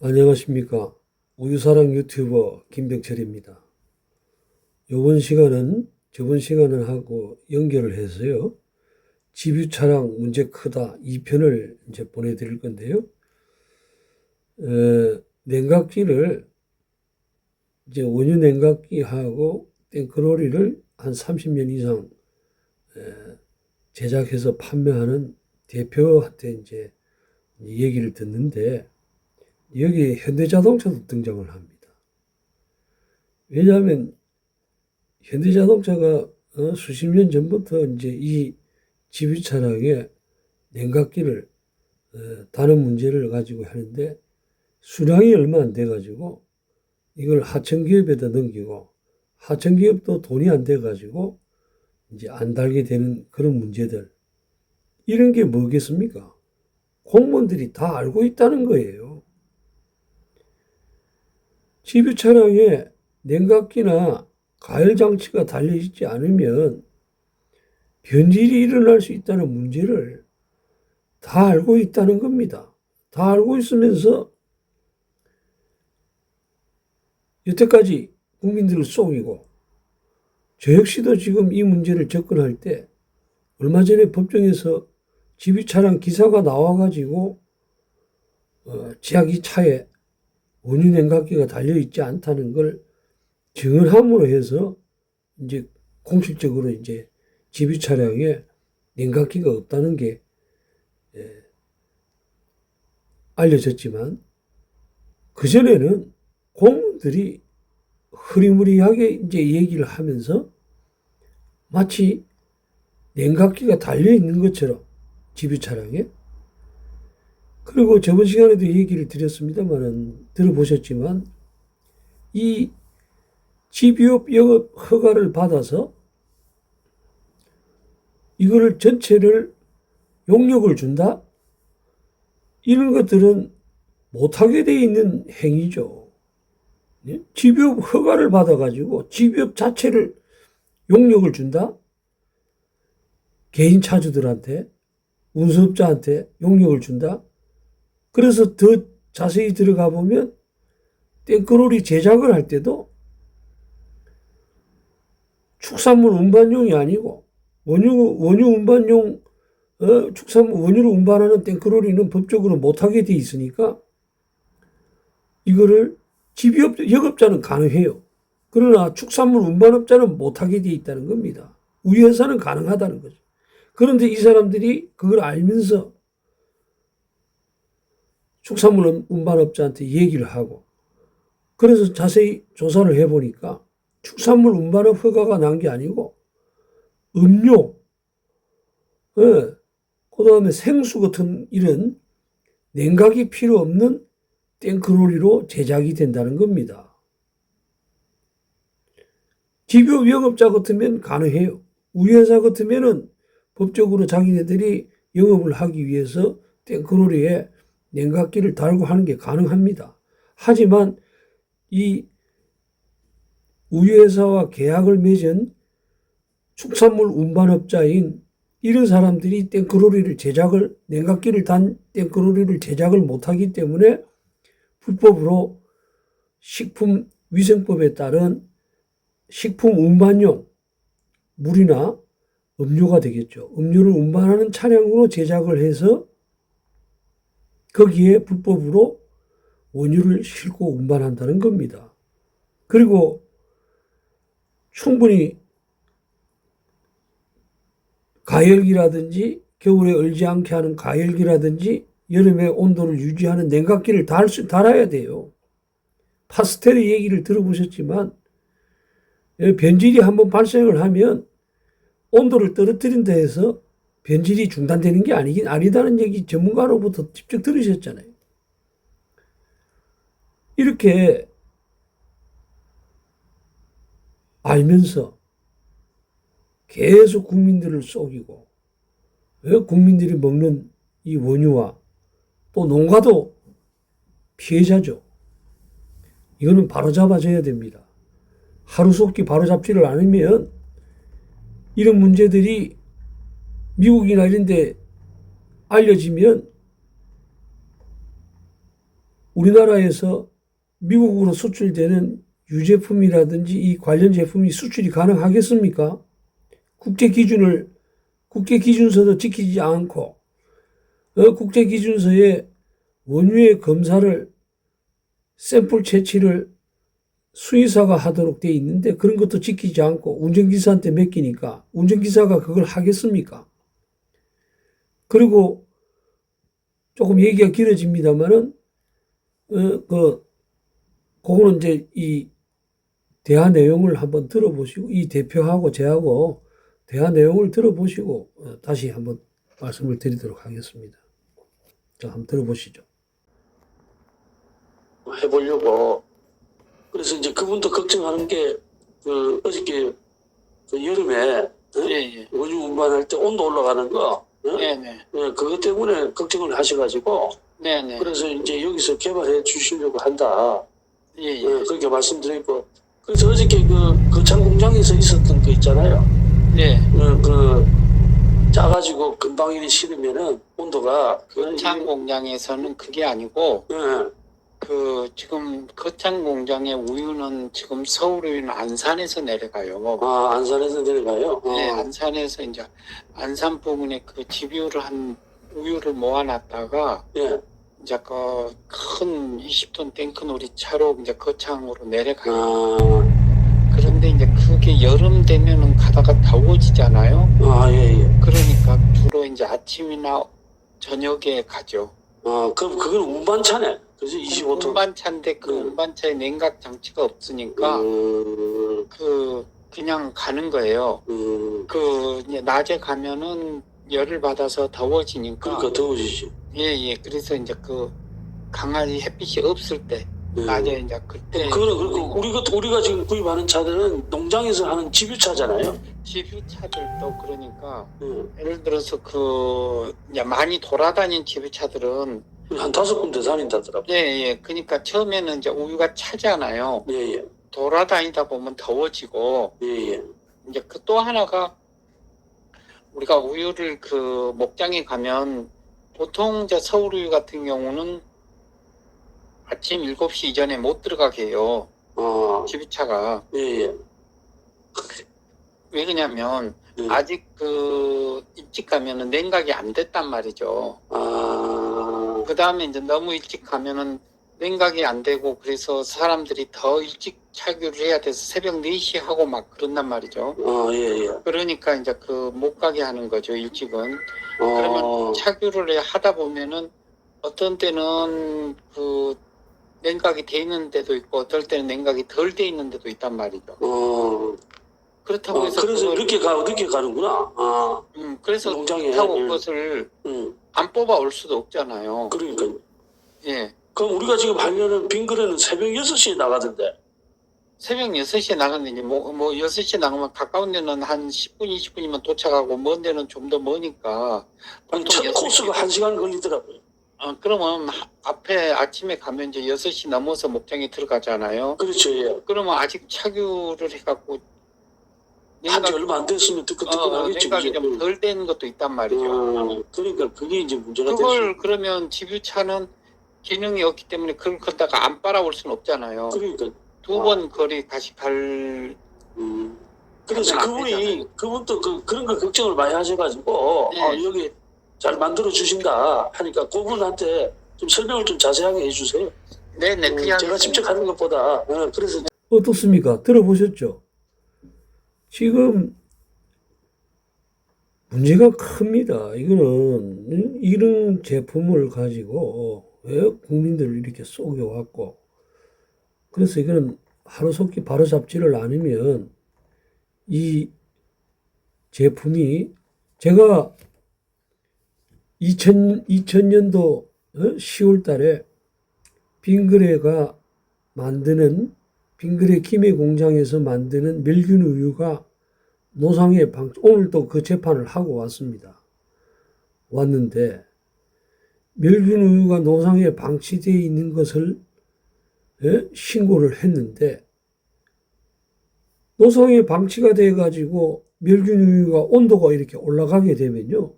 안녕하십니까. 우유사랑 유튜버 김병철입니다. 이번 시간은 저번 시간을 하고 연결을 해서요. 집유 차량 문제 크다 2편을 이제 보내드릴 건데요. 에, 냉각기를 이제 원유 냉각기하고 땡크로리를 한 30년 이상 에, 제작해서 판매하는 대표한테 이제 얘기를 듣는데 여기 현대자동차도 등장을 합니다. 왜냐하면 현대자동차가 어, 수십 년 전부터 이제 이 집유 차량에 냉각기를 어, 다는 문제를 가지고 하는데 수량이 얼마 안 돼 가지고 이걸 하청기업에다 넘기고 하청기업도 돈이 안 돼 가지고 이제 안 달게 되는 그런 문제들 이런 게 뭐겠습니까? 공무원들이 다 알고 있다는 거예요. 집유 차량에 냉각기나 가열 장치가 달려 있지 않으면 변질이 일어날 수 있다는 문제를 다 알고 있다는 겁니다. 다 알고 있으면서 여태까지 국민들을 속이고 저 역시도 지금 이 문제를 접근할 때 얼마 전에 법정에서 집유 차량 기사가 나와가지고 어, 지하기 차에 원유 냉각기가 달려 있지 않다는 걸 증언함으로 해서 이제 공식적으로 이제 집유 차량에 냉각기가 없다는 게 예, 알려졌지만 그 전에는 공무원들이 흐리무리하게 이제 얘기를 하면서 마치 냉각기가 달려 있는 것처럼 집유 차량에 그리고 저번 시간에도 얘기를 드렸습니다만은 들어보셨지만 이 집유업 영업 허가를 받아서 이거를 전체를 용역을 준다? 이런 것들은 못하게 돼 있는 행위죠. 예? 집유업 허가를 받아가지고 집유업 자체를 용역을 준다? 개인 차주들한테, 운수업자한테 용역을 준다? 그래서 더 자세히 들어가 보면 땡크롤이 제작을 할 때도 축산물 운반용이 아니고 원유 원유 운반용 어, 축산물 원유를 운반하는 땡크롤이는 법적으로 못하게 돼 있으니까 이거를 집유업 영업자는 가능해요. 그러나 축산물 운반업자는 못하게 돼 있다는 겁니다. 우리 회사는 가능하다는 거죠. 그런데 이 사람들이 그걸 알면서 축산물 운반업자한테 얘기를 하고 그래서 자세히 조사를 해보니까 축산물 운반업 허가가 난 게 아니고 음료, 예, 그 다음에 생수 같은 이런 냉각이 필요 없는 땡크로리로 제작이 된다는 겁니다. 집유 영업자 같으면 가능해요. 우리 회사 같으면은 법적으로 자기네들이 영업을 하기 위해서 땡크로리에 냉각기를 달고 하는 게 가능합니다. 하지만 이 우유회사와 계약을 맺은 축산물 운반업자인 이런 사람들이 땡크로리를 제작을 냉각기를 단 땡크로리를 제작을 못하기 때문에 불법으로 식품 위생법에 따른 식품 운반용 물이나 음료가 되겠죠. 음료를 운반하는 차량으로 제작을 해서 거기에 불법으로 원유를 싣고 운반한다는 겁니다. 그리고 충분히 가열기라든지 겨울에 얼지 않게 하는 가열기라든지 여름에 온도를 유지하는 냉각기를 달 수, 달아야 돼요. 파스텔의 얘기를 들어보셨지만 변질이 한번 발생을 하면 온도를 떨어뜨린다 해서 변질이 중단되는 게 아니긴 아니다는 얘기 전문가로부터 직접 들으셨잖아요. 이렇게 알면서 계속 국민들을 속이고 왜 국민들이 먹는 이 원유와 또 농가도 피해자죠. 이거는 바로 잡아줘야 됩니다. 하루속히 바로 잡지를 않으면 이런 문제들이 미국이나 이런 데 알려지면 우리나라에서 미국으로 수출되는 유제품이라든지 이 관련 제품이 수출이 가능하겠습니까? 국제 기준을 국제 기준서도 지키지 않고 어, 국제 기준서에 원유의 검사를 샘플 채취를 수의사가 하도록 돼 있는데 그런 것도 지키지 않고 운전기사한테 맡기니까 운전기사가 그걸 하겠습니까? 그리고 조금 얘기가 길어집니다만은 어, 그 그거는 이제 이 대화 내용을 한번 들어보시고 이 대표하고 저하고 대화 내용을 들어보시고 어, 다시 한번 말씀을 드리도록 하겠습니다. 자, 한번 들어보시죠. 해보려고. 그래서 이제 그분도 걱정하는 게, 그, 어저께, 그 여름에, 어? 예, 예. 원유 운반할 때 온도 올라가는 거, 어? 네, 네. 예, 그것 때문에 걱정을 하셔가지고, 네, 네. 그래서 이제 여기서 개발해 주시려고 한다. 예, 예. 예, 그렇게 말씀드렸고. 그래서 어저께 그, 거창 공장에서 있었던 거 있잖아요. 네. 어, 그, 짜가지고 금방 이리 실으면은 온도가, 거창 공장에서는 그게 아니고 예, 그 지금 거창 공장의 우유는 지금 서울 우유는 안산에서 내려가요. 아, 안산에서 내려가요? 네, 어. 안산에서 이제 안산 부근에 그 집유를 한 우유를 모아놨다가 예. 이제 그 큰 20톤 탱크놀이 차로 이제 거창으로 내려가요. 아, 그런데 이제 그게 여름 되면은 가다가 더워지잖아요. 아, 예, 예. 그러니까 주로 이제 아침이나 저녁에 가죠. 아, 그럼 그건 운반차네. 그죠? 25톤. 운반차인데 그 음. 운반차에 냉각 장치가 없으니까 음, 그 그냥 가는 거예요. 음, 그 이제 낮에 가면은 열을 받아서 더워지니까 그러니까 더워지지. 예예 그래서 이제 그 강아지 햇빛이 없을 때 음. 낮에 이제 그때 그거는 그리고 우리가 우리가 지금 구입하는 차들은 농장에서 하는 집유차잖아요. 집유차들도 그러니까 음. 예를 들어서 그 이제 많이 돌아다닌 집유차들은 한 다섯 군데 다닌다더라고. 예예 그러니까 처음에는 이제 우유가 차잖아요. 예, 예, 돌아다니다 보면 더워지고 예, 예. 이제 그 또 하나가 우리가 우유를 그 목장에 가면 보통 이제 서울 우유 같은 경우는 아침 7시 이전에 못 들어가게 해요. 아, 집유차가. 예, 예. 왜 그러냐면 예. 아직 그 일찍 가면은 냉각이 안 됐단 말이죠. 아, 그 다음에 이제 너무 일찍 가면은 냉각이 안 되고 그래서 사람들이 더 일찍 차교를 해야 돼서 새벽 4시 하고 막 그런단 말이죠. 아, 예, 예. 그러니까 이제 그 못 가게 하는 거죠, 일찍은. 어, 그러면 차교를 하다 보면은 어떤 때는 그 냉각이 돼 있는 데도 있고 어떨 때는 냉각이 덜 돼 있는 데도 있단 말이죠. 어, 그렇다고 어, 해서 그래서 그걸- 늦게 가, 늦게 가는구나. 아, 음, 그래서 농장에. 타고 음, 그것을 음, 안 뽑아 올 수도 없잖아요. 그러니까. 예. 그럼 우리가 지금 하려는 빙그레는 새벽 6시에 나가던데. 새벽 6시에 나갔는데 뭐, 뭐 6시에 나가면 가까운 데는 한 10분, 20분이면 도착하고 먼 데는 좀 더 머니까 아니, 첫 6시 코스가 한시간 걸리더라고요. 어, 그러면 하- 앞에 아침에 가면 이제 6시 넘어서 목장에 들어가잖아요. 그렇죠, 예. 그러면 아직 차교를 해갖고 한지 얼마 안 됐으면 뜨끈뜨끈하겠지. 그죠? 좀덜 되는 것도 있단 말이죠. 어, 그러니까 그게 이제 문제가 될 수. 그걸 그러면 집유차는 기능이 없기 때문에 그걸 걷다가 안 빨아올 수는 없잖아요. 그러니까. 두 번 거리 다시 갈 음. 그래서 안 그분이 되잖아요. 그분도 그, 그런 걸 걱정을 많이 하셔가지고 네. 어, 여기 잘 만들어 주신다 하니까 그분한테 좀 설명을 좀 자세하게 해주세요. 네네 음, 그냥 제가 직접 하는 것보다 어, 그래서 어떻습니까? 들어보셨죠? 지금 문제가 큽니다. 이거는 이런 제품을 가지고 왜 국민들을 이렇게 속여왔고 그래서 이거는 하루속히 바로잡지를 않으면 이 제품이 제가 2000, 2000년도 10월 달에 빙그레가 만드는 빙그레 김해 공장에서 만드는 멸균 우유가 노상에 방 오늘도 그 재판을 하고 왔습니다. 왔는데 멸균 우유가 노상에 방치되어 있는 것을 예? 신고를 했는데 노상에 방치가 돼 가지고 멸균 우유가 온도가 이렇게 올라가게 되면요.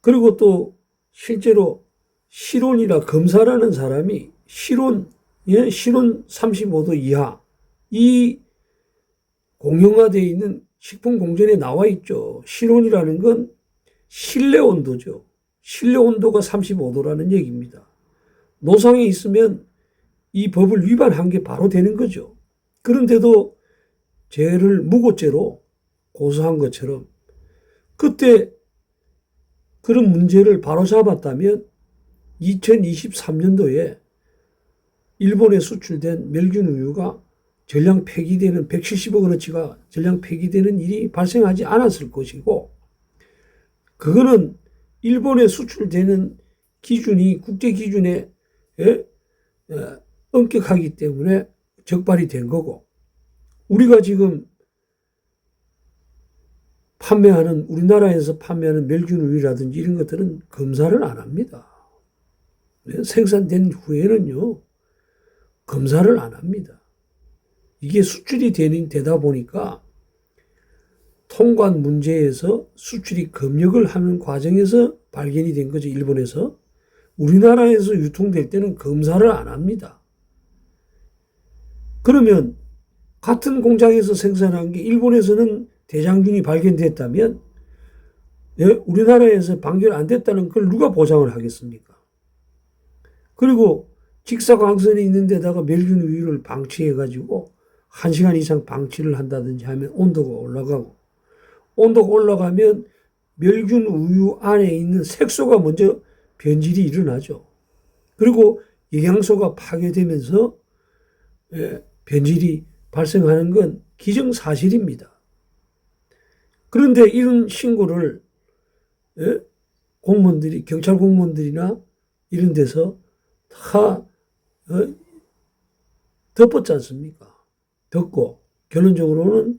그리고 또 실제로 실온이라 검사라는 사람이 실온, 예, 실온 35도 이하 이 공용화되어 있는 식품 공전에 나와 있죠. 실온이라는 건 실내 온도죠. 실내 온도가 35도라는 얘기입니다. 노상에 있으면 이 법을 위반한 게 바로 되는 거죠. 그런데도 죄를 무고죄로 고소한 것처럼 그때 그런 문제를 바로 잡았다면 2023년도에 일본에 수출된 멸균 우유가 전량 폐기되는 170억 원어치가 전량 폐기되는 일이 발생하지 않았을 것이고 그거는 일본에 수출되는 기준이 국제 기준에 예? 어, 엄격하기 때문에 적발이 된 거고 우리가 지금 판매하는 우리나라에서 판매하는 멸균 우유라든지 이런 것들은 검사를 안 합니다. 네, 생산된 후에는요 검사를 안 합니다. 이게 수출이 되는 되다 보니까 통관 문제에서 수출이 검역을 하는 과정에서 발견이 된 거죠 일본에서 우리나라에서 유통될 때는 검사를 안 합니다. 그러면 같은 공장에서 생산한 게 일본에서는 대장균이 발견됐다면 예, 우리나라에서 방결 안 됐다는 걸 누가 보장을 하겠습니까? 그리고 직사광선이 있는 데다가 멸균 우유를 방치해 가지고 1시간 이상 방치를 한다든지 하면 온도가 올라가고 온도가 올라가면 멸균 우유 안에 있는 색소가 먼저 변질이 일어나죠. 그리고 영양소가 파괴되면서 예, 변질이 발생하는 건 기정사실입니다. 그런데 이런 신고를 예, 공무원들이 경찰 공무원들이나 이런 데서 다 어, 덮었지 않습니까? 덮고 결론적으로는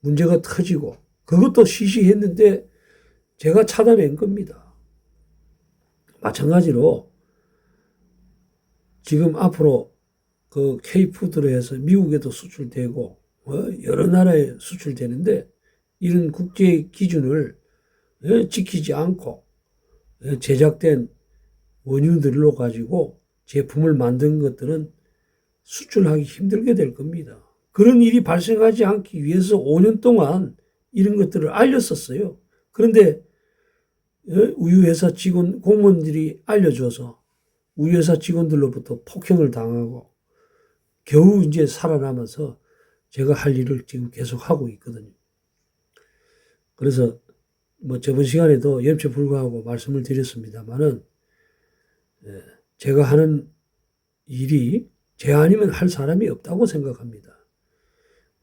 문제가 터지고 그것도 시시했는데 제가 차단한 겁니다. 마찬가지로 지금 앞으로 그 K푸드로 해서 미국에도 수출되고 어, 여러 나라에 수출되는데 이런 국제 기준을 어, 지키지 않고 어, 제작된 원유들로 가지고 제품을 만든 것들은 수출하기 힘들게 될 겁니다. 그런 일이 발생하지 않기 위해서 5년 동안 이런 것들을 알렸었어요. 그런데 어, 우유회사 직원 공무원들이 알려줘서 우유회사 직원들로부터 폭행을 당하고 겨우 이제 살아남아서 제가 할 일을 지금 계속 하고 있거든요. 그래서 뭐 저번 시간에도 염치 불구하고 말씀을 드렸습니다만은 예, 제가 하는 일이 제 아니면 할 사람이 없다고 생각합니다.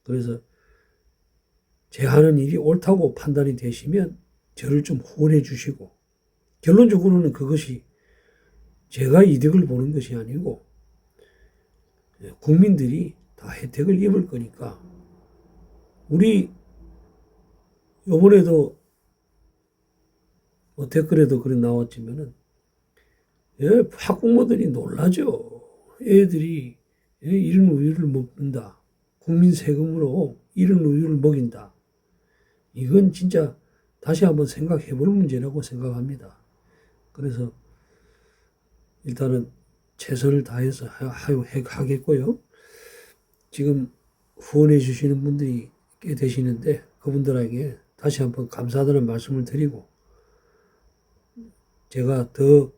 그래서 제 하는 일이 옳다고 판단이 되시면 저를 좀 후원해 주시고 결론적으로는 그것이 제가 이득을 보는 것이 아니고 예, 국민들이 다 혜택을 입을 거니까 우리 요번에도 뭐 댓글에도 그런 나왔지만은 예, 학부모들이 놀라죠. 애들이 예, 이런 우유를 먹는다. 국민 세금으로 이런 우유를 먹인다. 이건 진짜 다시 한번 생각해 볼 문제라고 생각합니다. 그래서 일단은 최선을 다해서 하겠고요. 지금 후원해 주시는 분들이 꽤 되시는데 그분들에게 다시 한번 감사하다는 말씀을 드리고 제가 더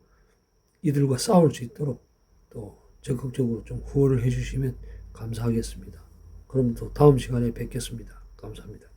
이들과 싸울 수 있도록 또 적극적으로 좀 후원을 해 주시면 감사하겠습니다. 그럼 또 다음 시간에 뵙겠습니다. 감사합니다.